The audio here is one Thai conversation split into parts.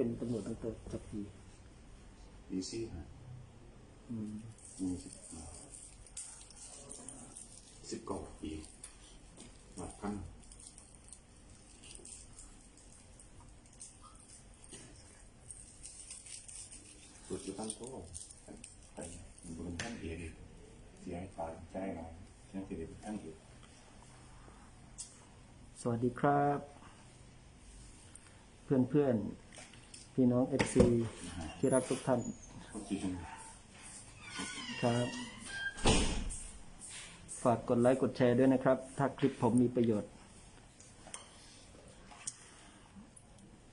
เป็นตำรวจตั้งแต่จับปีปีสี่ฮะอืมมีสิบอ่าสิบเก้าปีหลักพันสุดจุดตั้งโตไปบนท่านเอกเสียให้ตายใช่ไหมยังสิเด็กท่านเอกสวัสดีครับ เพื่อนเพื่อนๆ พี่น้องเอฟซีที่รักทุกท่านครับ ฝากกดไลค์กดแชร์ด้วยนะครับ ถ้าคลิปผมมีประโยชน์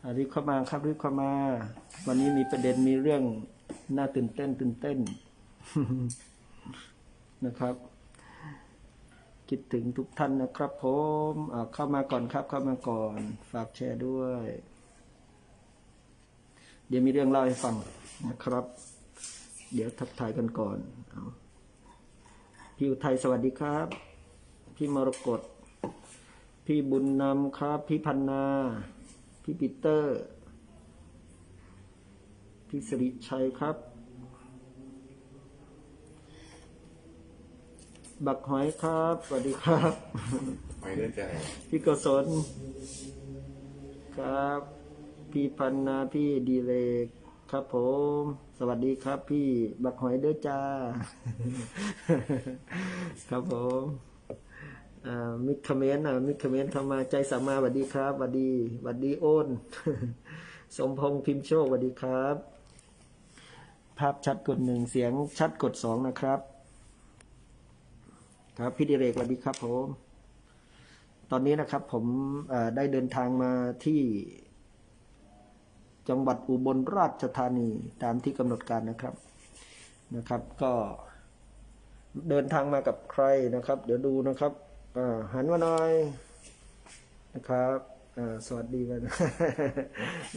อะรีบเข้ามาครับรีบเข้ามา วันนี้มีประเด็นมีเรื่องน่าตื่นเต้นตื่นเต้นนะครับ คิดถึงทุกท่านนะครับ ผมเข้ามาก่อนครับ เข้ามาก่อน ฝากแชร์ด้วย เดี๋ยวมีเรื่องเล่าให้ฟังนะครับ เดี๋ยวทักทายกันก่อนเอาพี่อุทัยสวัสดีครับ พี่มรกตพี่บุญนำครับ พี่พันนา พี่ปีเตอร์ พี่สิริชัยครับ บักหอยครับ สวัสดีครับไปเรื่อยใจพี่กศลครับ พี่พันนาพี่ดีเลกครับ ผม สวัสดีครับ พี่บักหอยเด้อจ้า ครับผมอ่ามิกคเมนต์อะมิกคเมนต์เข้ามาใจสามาสวัสดีครับสวัสดีสวัสดีโอนสมพงษ์พิมพ์โชคสวัสดีครับ ภาพชัดกดหนึ่งเสียงชัดกดสองนะครับ ครับพี่ดิเรกสวัสดีครับผม ตอนนี้นะครับ ผมเอ่อได้เดินทางมาที่ จังหวัดอุบลราชธานีตามที่กำหนดการนะครับนะครับ ก็เดินทางมากับใครนะครับ เดี๋ยวดูนะครับหันมาหน่อยนะครับสวัสดีกัน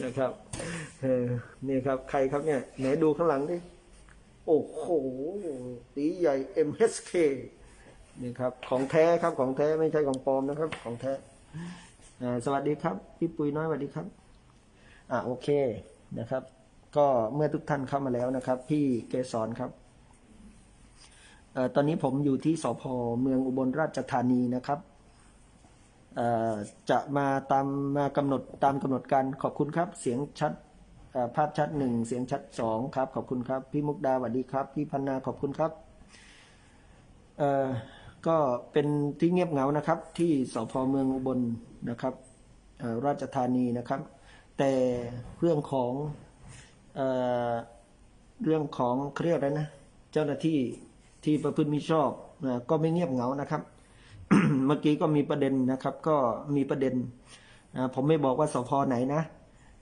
นะครับนี่ครับใครครับเนี่ยไหนดูข้างหลังดิโอ้โหตีใหญ่ MHK นี่ครับ ของแท้ครับของแท้ไม่ใช่ของปลอมนะครับ ของแท้สวัสดีครับ พี่ปุยน้อยสวัสดีครับ อ่าโอเคนะครับ ก็เมื่อทุกท่านเข้ามาแล้วนะครับ พี่เกสรครับเอ่อตอนนี้ผมอยู่ที่สพเมืองอุบลราชธานีนะครับเอ่อจะมาตามมากำหนดตามกำหนดการขอบคุณครับ เสียงชัดเอ่อภาพชัดหนึ่งเสียงชัดสองครับ ขอบคุณครับ พี่มุกดาสวัสดีครับ พี่พันนาขอบคุณครับเอ่อก็เป็นที่เงียบเหงานะครับ ที่สพเมืองอุบลนะครับเอ่อราชธานีนะครับ แต่เรื่องของเอเรื่องของเครียกอะไรนะเจ้าหน้าที่ที่ประพฤติมิชอบนะก็ไม่เงียบเหงานะครับ เมื่อกี้ก็มีประเด็นนะครับ ก็มีประเด็นนะผมไม่บอกว่าสพไหนนะ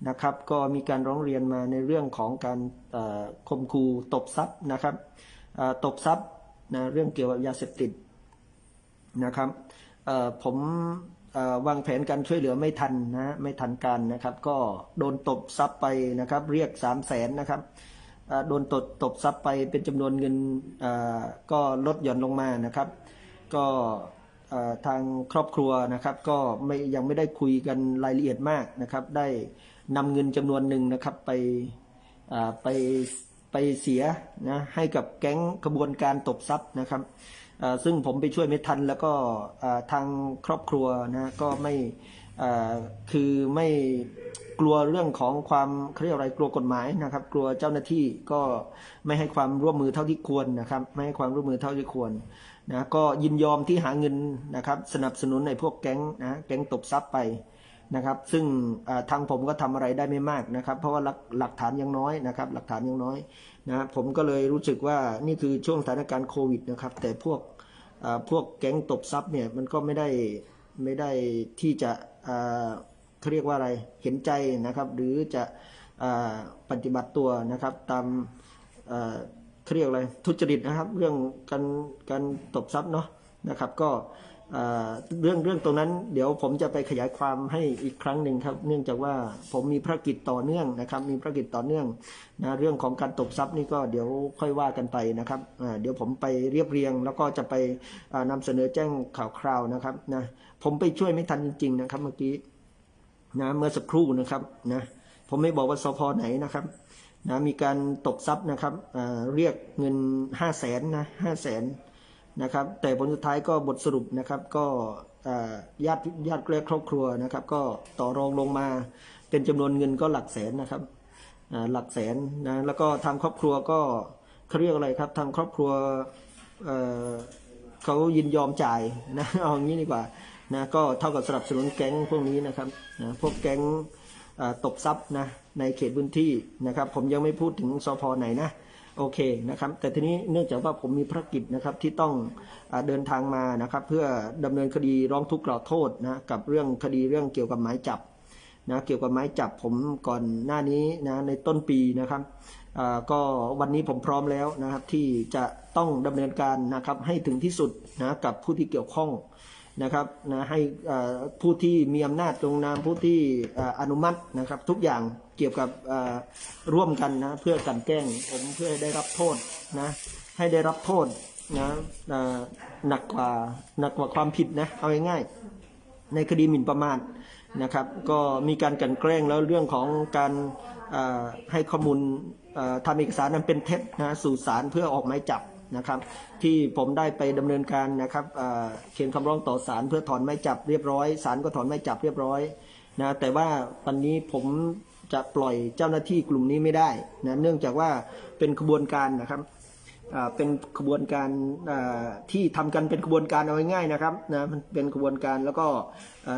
นะครับ ก็มีการร้องเรียนมาในเรื่องของการเอ่อข่มขู่ตบทรัพย์นะครับตบทรัพย์นะเรื่องเกี่ยวกับยาเสพติดนะครับผม วางแผนการช่วยเหลือไม่ทันนะไม่ทันการนะครับ ก็โดนตบทรัพย์ไปนะครับ เรียกสามแสนนะครับโดนตบตบทรัพย์ไปเป็นจำนวนเงินก็ลดหย่อนลงมานะครับ ก็ทางครอบครัวนะครับ ก็ไม่ยังไม่ได้คุยกันรายละเอียดมากนะครับ ได้นำเงินจำนวนหนึ่งนะครับไปไปไปเสียนะให้กับแก๊งขบวนการตบทรัพย์นะครับ ซึ่งผมไปช่วยไม่ทัน แล้วก็ทางครอบครัวนะก็ไม่คือไม่กลัวเรื่องของความเขาเรียกอะไรกลัวกฎหมายนะครับ กลัวเจ้าหน้าที่ก็ไม่ให้ความร่วมมือเท่าที่ควรนะครับ ไม่ให้ความร่วมมือเท่าที่ควรนะก็ยินยอมที่หาเงินนะครับ สนับสนุนในพวกแก๊งนะแก๊งตบทรัพย์ไป นะครับ ซึ่งทางผมก็ทำอะไรได้ไม่มากนะครับ เพราะว่าหลักฐานยังน้อยนะครับ หลักฐานยังน้อยนะผมก็เลยรู้สึกว่านี่คือช่วงสถานการณ์โควิดนะครับ แต่พวกพวกแก๊งตบทรัพย์เนี่ยมันก็ไม่ได้ไม่ได้ที่จะเขาเรียกว่าอะไรเห็นใจนะครับ หรือจะปฏิบัติตัวนะครับ ตามเขาเรียกอะไรทุจริตนะครับ เรื่องการการตบทรัพย์เนาะนะครับ ก็ เรื่องเรื่องตรงนั้น เดี๋ยวผมจะไปขยายความให้อีกครั้งหนึ่งครับ เนื่องจากว่าผมมีภารกิจต่อเนื่องนะครับ มีภารกิจต่อเนื่องนะเรื่องของการตบทรัพย์นี่ก็เดี๋ยวค่อยว่ากันไปนะครับเดี๋ยวผมไปเรียบเรียง แล้วก็จะไปอ่านำเสนอแจ้งข่าวคราวนะครับนะผมไปช่วยไม่ทันจริง ๆ นะครับ เมื่อกี้นะเมื่อสักครู่นะครับนะผมไม่บอกว่าสพไหนนะครับนะมีการตบทรัพย์นะครับเรียกเงินห้าแสนนะห้าแสน นะครับ แต่ผลสุดท้ายก็บทสรุปนะครับ ก็ญาติญาติและครอบครัวนะครับ ก็ต่อรองลงมาเป็นจำนวนเงินก็หลักแสนนะครับหลักแสนนะแล้วก็ทางครอบครัวก็เขาเรียกอะไรครับ ทางครอบครัวเเขายินยอมจ่ายนะเอาอย่างนี้ดีกว่านะก็เท่ากับสนับสนุนแก๊งพวกนี้นะครับนะพวกแก๊งตบทรัพย์นะในเขตพื้นที่นะครับ ผมยังไม่พูดถึงสพไหนนะ โอเคนะครับ แต่ทีนี้เนื่องจากว่าผมมีภารกิจนะครับที่ต้องอเดินทางมานะครับ เพื่อดำเนินคดีร้องทุกข์กล่าวโทษนะกับเรื่องคดีเรื่องเกี่ยวกับหมายจับนะเกี่ยวกับหมายจับผมก่อนหน้านี้นะในต้นปีนะครับอ่าก็วันนี้ผมพร้อมแล้วนะครับที่จะต้องดำเนินการนะครับให้ถึงที่สุดนะกับผู้ที่เกี่ยวข้อง นะครับนะให้ผู้ที่มีอำนาจลงนามผู้ที่อนุมัตินะครับ ทุกอย่างเกี่ยวกับร่วมกันนะเพื่อกันแกล้งผมเพื่อให้ได้รับโทษนะให้ได้รับโทษนะหนักกว่าหนักกว่าความผิดนะเอาง่ายๆในคดีหมิ่นประมาทนะครับ ก็มีการกลันแกล้งแล้วเรื่องของการให้ข้อมูลทำเอกสารนั้นเป็นเท็จนะสู่ศาลเพื่อออกหมายจับ นะครับที่ผมได้ไปดำเนินการนะครับเขียนคำร้องต่อศาลเพื่อถอนไม้จับเรียบร้อยศาลก็ถอนไม้จับเรียบร้อยนะแต่ว่าวันนี้ผมจะปล่อยเจ้าหน้าที่กลุ่มนี้ไม่ได้นะเนื่องจากว่าเป็นขบวนการนะครับเป็นขบวนการที่ทำกันเป็นขบวนการเอาง่ายๆนะครับนะมันเป็นขบวนการแล้วก็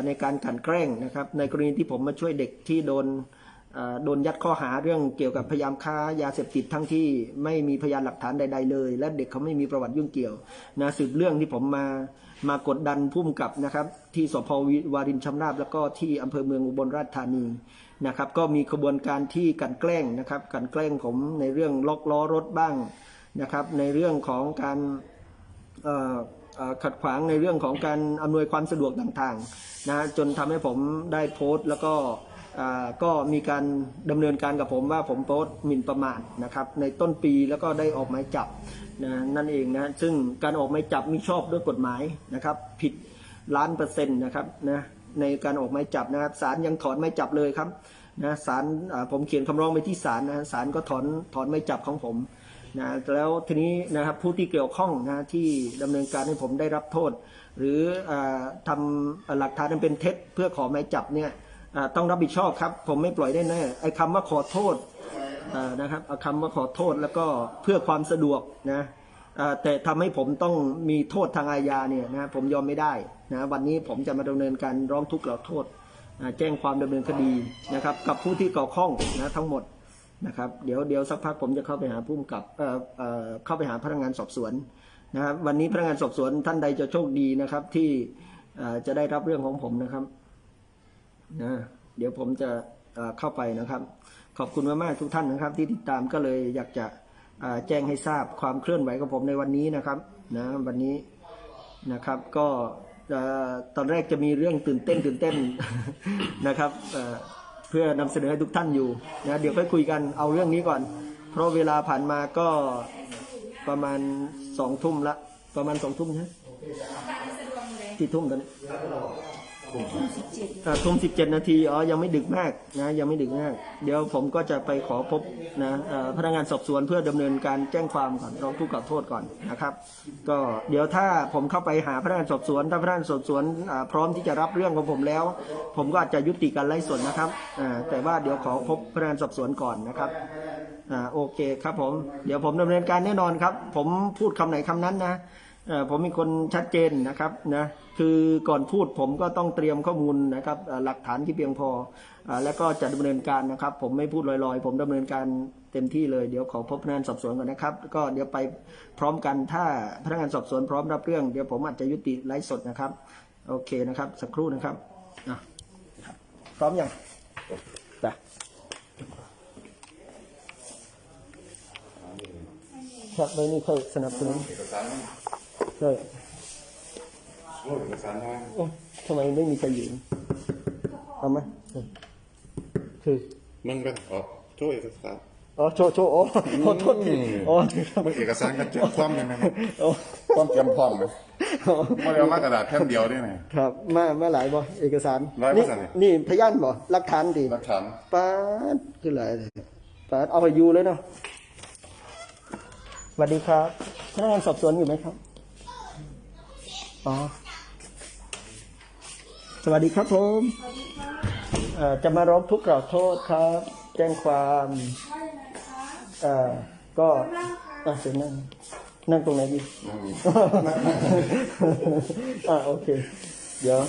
ในการกันแกล้งนะครับในกรณีที่ผมมาช่วยเด็กที่โดน โดนยัดข้อหาเรื่องเกี่ยวกับพยายามค้ายาเสพติดทั้งที่ไม่มีพยานหลักฐานใด ๆ เลย และเด็กเขาไม่มีประวัติยุ่งเกี่ยวนะสืบเรื่องที่ผมมามากดดันพุ่มกับนะครับ ที่สพวารินชำราบแล้วก็ที่อำเภอเมืองอุบลราชธานีนะครับ ก็มีขบวนการที่กันแกล้งนะครับกันแกล้งผมในเรื่องล็อกล้อรถบ้างนะครับ ในเรื่องของการขัดขวางในเรื่องของการอำนวยความสะดวกต่างๆนะจนทำให้ผมได้โพสต์แล้วก็ ก็มีการดำเนินการกับผมว่าผมโพสต์หมิ่นประมาทนะครับในต้นปีแล้วก็ได้ออกหมายจับนะนั่นเองนะซึ่งการออกหมายจับมีชอบด้วยกฎหมายนะครับ ผิดล้านเปอร์เซ็นต์นะครับนะในการออกหมายจับนะครับศาลยังถอนหมายจับเลยครับนะศาลผมเขียนคำร้องไปที่ศาลนะศาลก็ถอนถอนหมายจับของผมนะแล้วทีนี้นะครับผู้ที่เกี่ยวข้องนะที่ดำเนินการให้ผมได้รับโทษ หรืออทำหลักฐานนั้นเป็นเท็จเพื่อขอหมายจับเนี่ย ต้องรับผิดชอบครับ ผมไม่ปล่อยได้แน่ไอ้คำว่าขอโทษนะครับเอาคำว่าขอโทษแล้วก็เพื่อความสะดวกนะแต่ทำให้ผมต้องมีโทษทางอาญาเนี่ยนะผมยอมไม่ได้นะวันนี้ผมจะมาดำเนินการร้องทุกข์กล่าวโทษ แจ้งความดำเนินคดีนะครับ กับผู้ที่เกี่ยวข้องนะทั้งหมดนะครับเดี๋ยวเดี๋ยวสักพักผมจะเข้าไปหาผู้กำกับเอ่อเอ่อเข้าไปหาพนักงานสอบสวนนะครับวันนี้พนักงานสอบสวนท่านใดจะโชคดีนะครับที่จะได้รับเรื่องของผมนะครับ นะเดี๋ยวผมจะเอ่อเข้าไปนะครับ ขอบคุณมากๆทุกท่านนะครับ ที่ติดตามก็เลยอยากจะเอ่อแจ้งให้ทราบความเคลื่อนไหวของผมในวันนี้นะครับนะวันนี้นะครับก็เอ่อตอนแรกจะมีเรื่องตื่นเต้นตื่นเต้นนะครับเอ่อเพื่อนำเสนอให้ทุกท่านอยู่นะเดี๋ยวค่อยคุยกันเอาเรื่องนี้ก่อน เพราะเวลาผ่านมาก็ประมาณสองทุ่มละประมาณสองทุ่มใช่ไหมกี่ทุ่มตอนนี้ อ่าทุ่มสิบเจ็ดนาทีอ๋อยังไม่ดึกมากนะยังไม่ดึกมาก เดี๋ยวผมก็จะไปขอพบนะพนักงานสอบสวนเพื่อดำเนินการแจ้งความก่อนร้องทุกข์กล่าวโทษก่อนนะครับ ก็เดี๋ยวถ้าผมเข้าไปหาพนักงานสอบสวน ถ้าพนักงานสอบสวนพร้อมที่จะรับเรื่องของผมแล้ว ผมก็อาจจะยุติการไล่สดนนะครับแต่ว่าเดี๋ยวขอพบพนักงานสอบสวนก่อนนะครับอ่าโอเคครับผมเดี๋ยวผมดำเนินการแน่นอนครับ ผมพูดคำไหนคำนั้นนะ เอ่อผมมีคนชัดเจนนะครับนะคือก่อนพูดผมก็ต้องเตรียมข้อมูลนะครับอ่าหลักฐานที่เพียงพออ่าแล้วก็จะดำเนินการนะครับ ผมไม่พูดลอยๆ ผมดำเนินการเต็มที่เลยเดี๋ยวขอพบพนักงานสอบสวนก่อนนะครับ ก็เดี๋ยวไปพร้อมกันถ้าพนักงานสอบสวนพร้อมรับเรื่องเดี๋ยวผมอาจจะยุติไลฟ์สดนะครับ โอเคนะครับ สักครู่นะครับอะครับพร้อมยังไปครับไม่นี่เคยสนับสนุน เอกสารมันเคยโอ้เอกสารนะโอ้ทำไมไม่มีใครอยู่เอาไหมเออคือมันก็ออกช่วยเอกสารออ๋อโชว์โชว์โอ้ขอโทษทีโอ้มันเอกสารกันเจ็บความยังไงโอ้ความเตรียมพร้อมนะไม่ได้เอามากระดาษแผ่นเดียวด้วยนะครับมามาหลายบ่เอกสารหลายบ่นี่สั่นนี่นี่พยานบ่หลักฐานดิหลักฐานป้าดคือหลายเลยป้าดเอาไปอยู่เลยเนาะสวัสดีครับพนักงานสอบสวนอยู่ไหมครับ อ๋อ สวัสดีครับผมเอ่อจะมาร้องทุกข์กล่าวโทษครับ แจ้งความเอ่อก็อะเชิญนั่งนั่งตรงไหนดีนั่นนี่อ่าโอเค เดี๋ยว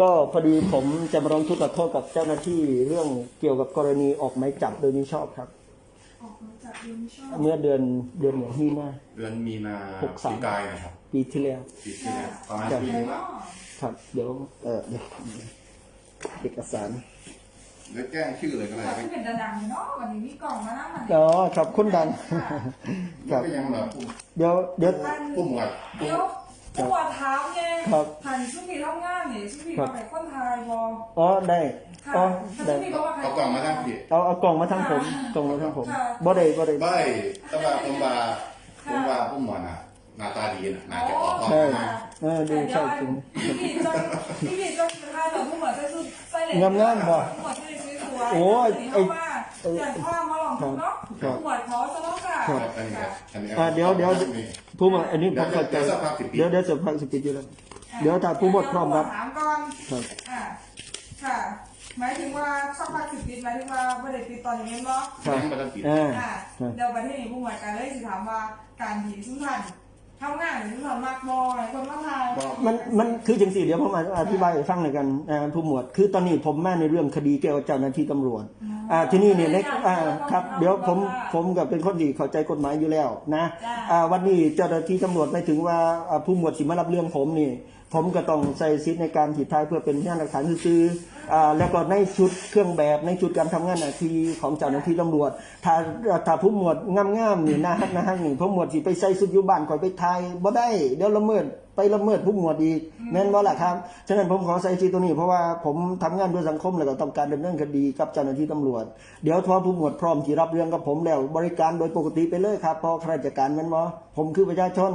ก็พอดีผมจะมาร้องทุกข์ขอโทษกับเจ้าหน้าที่เรื่องเกี่ยวกับกรณีออกหมายจับโดยมิชอบครับ ออกมาจากยูนิชอเมื่อเดือนเดือนอย่างที่หน้า เดือนมีนาหกสาม ปีกายนะครับปีที่แล้ว ปีที่แล้วประมาณปีนึงละครับ เดี๋ยวเออเดี๋ยวเอกสารเดี๋ยวแจ้งชื่อเลยก็ได้แต่ที่เป็นดังๆเนาะวันนี้มีกล่องมานั่งมันอ๋อครับคนดัง ครับ ก็ยังเหรอผู้เดี๋ยวเดี๋ยว ผู้หมวดเดี๋ยวผู้วดเท้าไงครับหันชุดผีทำงานนี่ชุดผีครับมาไปคนไทยบออ๋อได้ ค่ะอ๋อชุได้ดผีก็มาเอากล่องมาทั้งผิดเอาเอากล่องมาทั้งผมกล่องมาทั้งผมบ่ได้บ่ได้ ใบแต่ว่าผมว่าผมว่าผู้หมวดน่ะหน้าตาดีนะน่าจะออกห้องใช่ มา เออดูใช่จริงพี่ผีจะพี่ผีจะเป็นท่าแบบผู้หมวดจะชุดใส่เหล็กงามๆบ่ผู้หมวดที่สวยๆโอ้ยไอ้ไอ้อย่างผ้ามาลองทุกเนาะครับ ผู้หมวดขอจะต้องค่ะครับอันนี้ครับอันนี้อ่าเดี๋ยวเดี๋ยวผู้มาอันนี้ผมเข้าใจเดี๋ยวสักพักสิบปี เดี๋ยวเดี๋ยวสักพักสิบปีอยู่แล้ว เดี๋ยวถ้าผู้หมดพร้อมรับ ถามก่อนครับ อ่าค่ะ หมายถึงว่าสักพักสิบปีหมายถึงว่าไม่ได้ติดตอนอย่างนี้เนาะครับยังไม่ทันปิดอ่าอ่าเดี๋ยวประเทศนี้ผู้หมวดการเลยสิถามว่าการหีสุนทันทำงานหรือสุนทันมากบอยคนมาทายมันมันคือจังสี่เดี๋ยวผมอธิบายให้ฟังหน่อยกันอ่าผู้หมวด คือตอนนี้ผมมาในเรื่องคดีเกี่ยวกับเจ้าหน้าที่ตำรวจ อ่าที่นี่เนี่ยในอ่าครับ เดี๋ยวผมผมกับเป็นคนที่เข้าใจกฎหมายอยู่แล้วนะอ่าวันนี้เจ้าหน้าที่ตำรวจไปถึงว่าอ่าผู้หมวดสิมารับเรื่องผมนี่ ผมก็ต้องใส่สิทธิ์ในการถีบท้ายเพื่อเป็นพยานหลักฐานซื้อๆ อ่าแล้วก็ในชุดเครื่องแบบในชุดการทำงานหน้าที่ของเจ้าหน้าที่ตำรวจ ถ้าถ้าผู้หมวดงามๆนี่นะฮักนะฮักนี่ผู้หมวดสิไปใส่ชุดอยู่บ้านคอยไปทายบ่ได้เดี๋ยวละเมิด ไปละเมิดผู้หมวดอีกแม่นบ่ล่ะครับ ฉะนั้นผมขอใส่สิทธิ์ตัวนี้เพราะว่าผมทำงานด้วยสังคมแล้วก็ต้องการดำเนินคดีกับเจ้าหน้าที่ตำรวจ เดี๋ยวทอผู้หมวดพร้อมที่รับเรื่องกับผมแล้ว บริการโดยปกติไปเลยครับเพราะข้าราชการแม่นบ่ผมคือประชาชน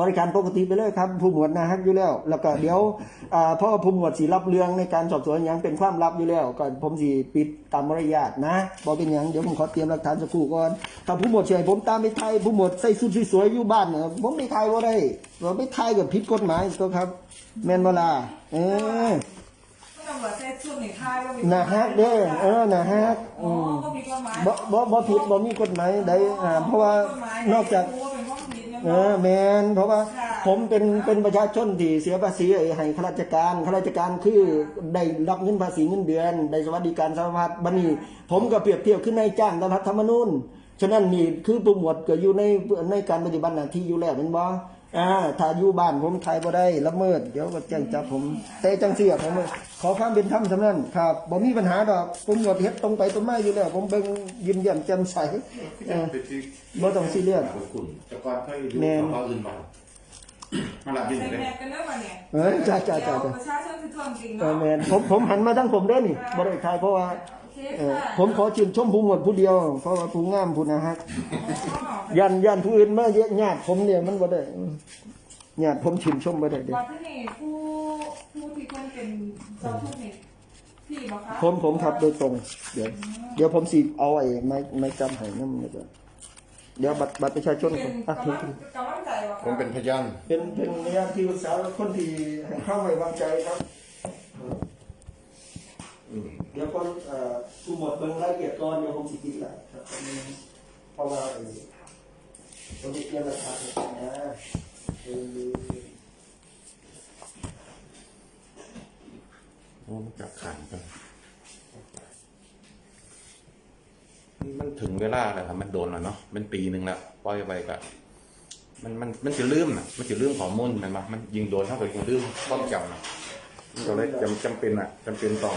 บริการปกติไปเลยครับ ผู้หมวดนะฮักอยู่แล้ว แล้วก็เดี๋ยวอ่าเพราะว่าผู้หมวดสีรับเรื่องในการสอบสวนหยังเป็นความลับอยู่แล้วก็ผมสีปิดตามมารยาทนะบอกเป็นหยังเดี๋ยวผมขอเตรียมหลักฐานสักครู่ก่อนถ้าผู้หมวดเฉยผมตามไปไทยผู้หมวดใส่ชุดสวยๆอยู่บ้านเนี่ยผมไม่ไทยว่าได้เราไม่ไทยกับผิดกฎหมายตัวครับ แม่นเวลาเออก็ตำรวจเซตชุดหนึ่งทายว่ามีนะฮักเด้อเออนะฮักอ๋อือมก็มีกฎหมายบ่บ่บ่ผิดบ่มีกฎหมายใดอ่าเพราะว่านอกจากรู้ว่าเป็นความผิดเนี่ยเออแมนเพราะว่าผมเป็นเป็นประชาชนที่เสียภาษีให้ข้าราชการข้าราชการคือได้รับเงินภาษีเงินเดือนได้สวัสดิการสาธารณรัฐบัดนี้ผมก็เปรียบเทียบขึ้นในายจ้างตามรัฐธรรมนูญฉะนั้นนี่คือผู้หมวดก็อยู่ในในการปฏิบัติหน้าที่อยู่แล้วแมันบ่ อ่าถ้าอยู่บ้านผมไทยบ่ได้ละเมิด เดี๋ยวก็แจ้งจับผมแต่จังซี่อะผมขอความเป็นธรรมเท่านั้นครับบ่มีปัญหาดอกผมหมวดเฮ็ดตรงไปตรงมาอยู่แล้ว ผมเบิ่งยิ้มแย้มแจ่มใสเออเป็นที่บ่ต้องซีเรียสขอบคุณแต่ก่อนเคยอยู่แม่นกับเขาอื่นมามาหลับยินใส่เลยแมสกันเนอะมาเนี่ยเออจ้าจ้าจ้าเดี๋จ้ายวประชาชนคือทวงจริงเออเนาะแมนผมผมหันมาทั้งผมเด้อนี่บ่ได้ทายเพราะว่าโอ เคเออค่ะผมขอชื่นชมผู้หมวดผู้เดียว เพราะว่าผู้งามผู้นะฮะอ๋อยันยันผู้อื่นมาเยอะญาติผมเนี่ยมันบ่ได้อืมญาติผมชื่นชมบ่ได้เด้อว่าที่นี่ผู้ผู้ที่คนเป็นเจ้าทุกข์นี่พี่บอกคะผมผมทับโดยตรง เดี๋ยวเดี๋ยวผมสิเอาไอ้ไม้ไม้จำให้นำนี่ก็เดี๋ยวบัตรบัตรประชาชนเป็นอะกำถืลัองถือ กำลังใจว่าผมเป็นพยานเป็นเป็นญาติที่ปรึกษาคนที่ให้เข้าไว้วางใจครับอืม เดี๋ยวคนเอ่อผู้หมดเบิ่งรายละเอียดก่อนเดี๋ยวผมสิคิดละครับเพราะว่าไอ้ผมสิเตรียมหลักฐานนะเออโอ้มันจับขันไปมันถึงเวลาแล้วครับมันโดนแล้วเนาะมันปีหนึ่งแล้วปล่อยไปก็มันมันมันจะลืมนะมันจะลืมข้อมูลมันมามันยิงโดนเท่ากับยิงลืมความจำนะมันก็เลยจำจำเป็นอะจำเป็นต้อง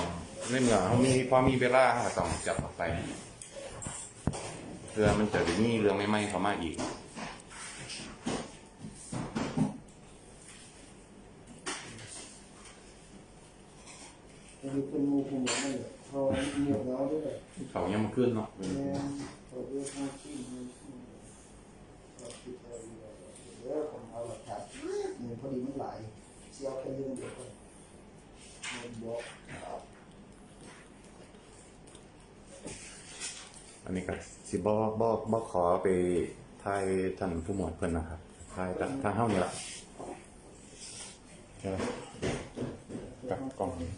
ในเมื่อเขามีพอมีเวลาเขาก็ต้องจับออกไปเพื่อมันจะได้มีเรื่องใหม่ๆเข้ามาอีกอันนี้เป็นหมูผู้หมวดนั่นแหละเพราะว่ามีเหนียวเหงาด้วยเขายังมาขึ้นเนาะแม่นเออห้าที่ห้าที่เราคิดอะไรอยู่เดี๋ยวผมเอาหลักฐานเนี่ยพอดีมันหลายเสียแค่เรื่องเดียวกันมันบอกครับ อันนี้ก็สิบ่บ่บ่ขอไปทายท่านผู้หมวดเพิ่นนะครับทายจากทางเฮานี่ล่ะจอกับกล่องนี้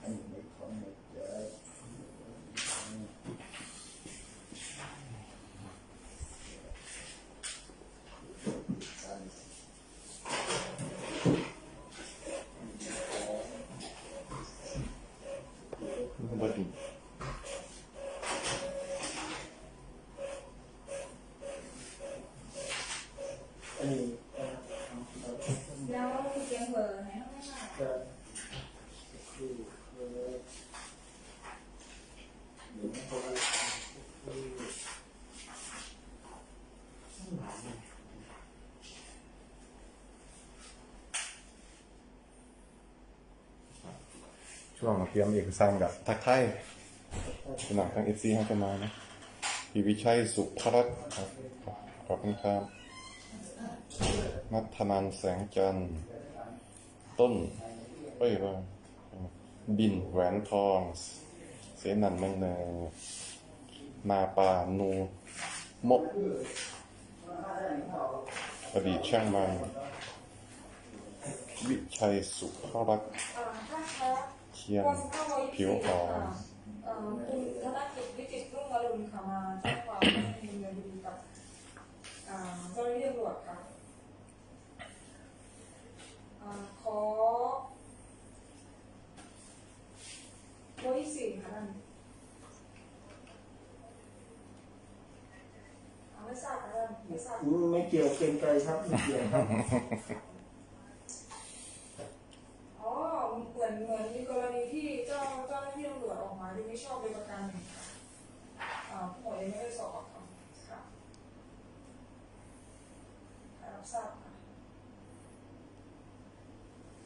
อันนี้ไม่ของไม่เจอ บ่ดี อันนี้ แล้วมีเสียงเบอร์ไหนบ้างไหมคะ จะคือเออเดี๋ยวมันก็คือ ช่วงเตรียมเอกสารกับทักทายพี่น้งทาง FC ให้กันมานะพี่วิชัยสุภรัตน์ครับขอบคุณครับนัทนันแสงจันทร์ต้นเอ้ยว่าบินแหวนทอง เสนันเมืองเนยนาปานูมกอดีตช่างไม้วิชัยสุภรัตน์ เอ่อถ้าเขาเทียนคนเข้าไว้ผิวอ่อนเอ่อคุณธนกิจวิจิตรรุ่งอรุณค่ะมาแจ้งความดำเนินคดีกับอ่าเจ้าหน้าที่ตำรวจค่ะอ่าขอโพลิสีค่ะท่านอ่าไม่ทราบค่ะท่านไม่ทราบอืมไม่เกี่ยวเกรงใจครับไม่เกี่ยวครับ อ๋อ เหมือนเหมือนมีกรณีที่เจ้าเจ้าหน้าที่ตำรวจออกหมายที่ไม่ชอบโดยประการหนึ่งค่ะอ่าผู้หมวดยังไม่ได้สอบปากคำค่ะค่ะรับทราบค่ะ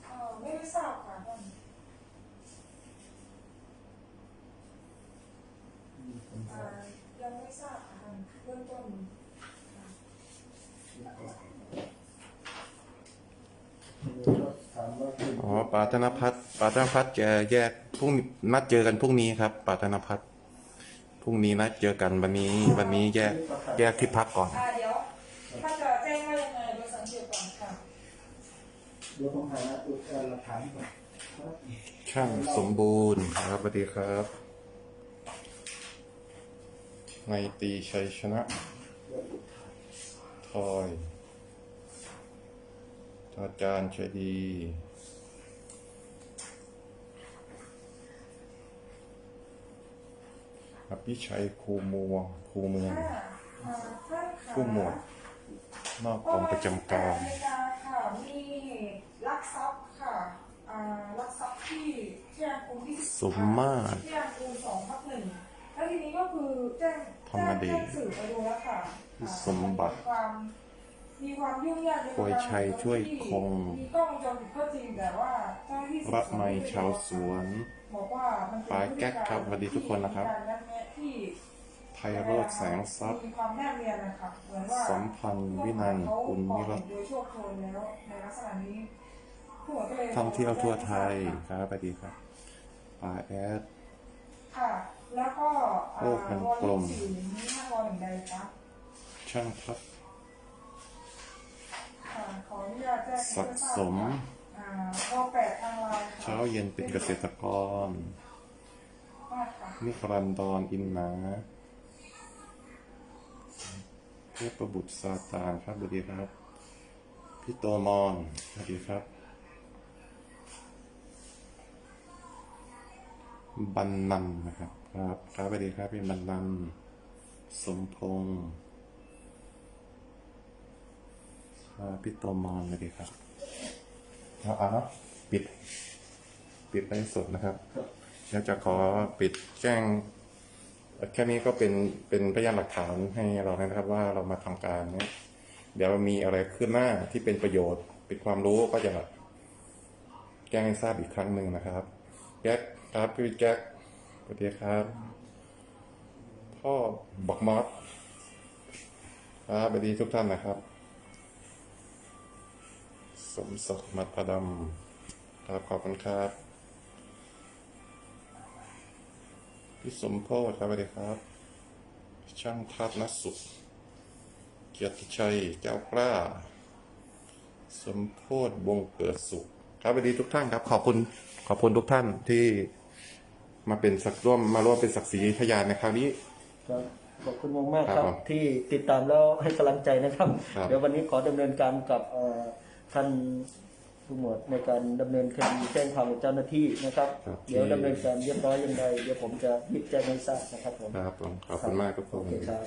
อ่าไม่ได้ทราบค่ะท่านอ่ายังไม่ทราบค่ะท่านเบื้องต้นค่ะ ถามว่าคือ อ๋อ ปาธนพัฒน์ปาธนพัฒน์แกแยกพรุ่งนี้นัดเจอกันพรุ่งนี้ครับปาธนพัฒน์พรุ่งนี้นัดเจอกันวันนี้วันนี้แยกแยกที่พักก่อน อ่าเดี๋ยวถ้าจะแจ้งว่ายังไงโดยสังเกตก่อนค่ะ เดี๋ยวผมหาอุปกรณ์หลักฐานก่อนครับช่างสมบูรณ์ครับสวัสดีครับในตีชัยชนะทอยอาจารย์ชัยดี อภิชัยครูมัวครูเมืองค่ะอ่าท่านค่ะผู้หมวดนอกกองประจำการในการค่ะมีเหตุลักทรัพย์ค่ะอ่าลักทรัพย์ที่เที่ยงคูณที่สมมาตรเที่ยงคูณสองทับหนึ่งแล้วทีนี้ก็คือแจ้งธรรมดีแจ้งสื่อไปดูแล้วค่ะอ่าสมบัติมีความมีความยุ่งยากในควยชัยช่วยคง มีกล้องวงจรปิดก็จริงแต่ว่าเจ้าหน้าที่สืบพระสวนไมชาวสวน บอกว่ามันเป็นปลายแก๊กครับสวัสดีทุกคนนะครับการนัดแนะที่ไพโรธแสงทรัพย์ มีความแนบเนียนนะคะเหมือนว่าสัมพันธ์วินันท์คุณนิรัตน์โดยโชคโชนแล้วในลักษณะนี้ผู้ก็เลยท่องเที่ยวทั่วไทยครับสวัสดีครับปาแอดค่ะ แล้วก็โลกมันกลมวอสี่นี้ห้าวอหนึ่งใดคะช่างพัดค่ะขออนุญาตแจ้งสะสม อ่าวอแปดทางไลน์ค่ะเช้าเย็นเป็นเกษตรกรมากค่ะนิรันดรอินนาเทพบุตรซาตานครับสวัสดีครับ พี่โตมอนสวัสดีครับ บันนันนะครับ ครับครับสวัสดีครับพี่บันนันสมพงษ์ครับพี่โตมอนสวัสดีครับ เอาเอาเนาะปิด ปิดไลฟ์สดนะครับครับเดี๋ยวจะขอปิดแจ้ง แค่นี้ก็เป็นเป็นพยานหลักฐานให้เรานะครับว่าเรามาทำการเนี่ยเดี๋ยวมีอะไรขึ้นหน้าที่เป็นประโยชน์เป็นความรู้ก็จะแจ้งให้ทราบอีกครั้งหนึ่งนะครับแจ็คครับพี่แจ็คสวัสดีครับ พ่อบอกมอสครับสวัสดีทุกท่านนะครับ สมศักดิ์มัตดำครับขอบคุณครับ พี่สมโพธครับสวัสดีครับ ช่างทัศนสุข เกียรติชัยเจ้ากล้า สมโพธวงเกิดสุข ครับสวัสดีทุกท่านครับ ขอบคุณ ขอบคุณทุกท่านที่มาเป็นสักร่วมมาร่วมเป็นศักดิ์ศรีพยานในครั้งนี้ ครับขอบคุณมากมากๆคครัรับบผมที่ติดตามแล้วให้กำลังใจนะครับ ครับ เดี๋ยววันนี้ขอดำเนินการกับเอ่อ ท่านผู้หมวดในการดำเนินคดีแจ้งความกับเจ้าหน้าที่นะครับ ครับ เดี๋ยวดำเนินการเรียบร้อยยังไงเดี๋ยวผมจะรีบแจ้งให้ทราบนะครับผมครับผมขอบคุณมากทุกคโอนเคครับ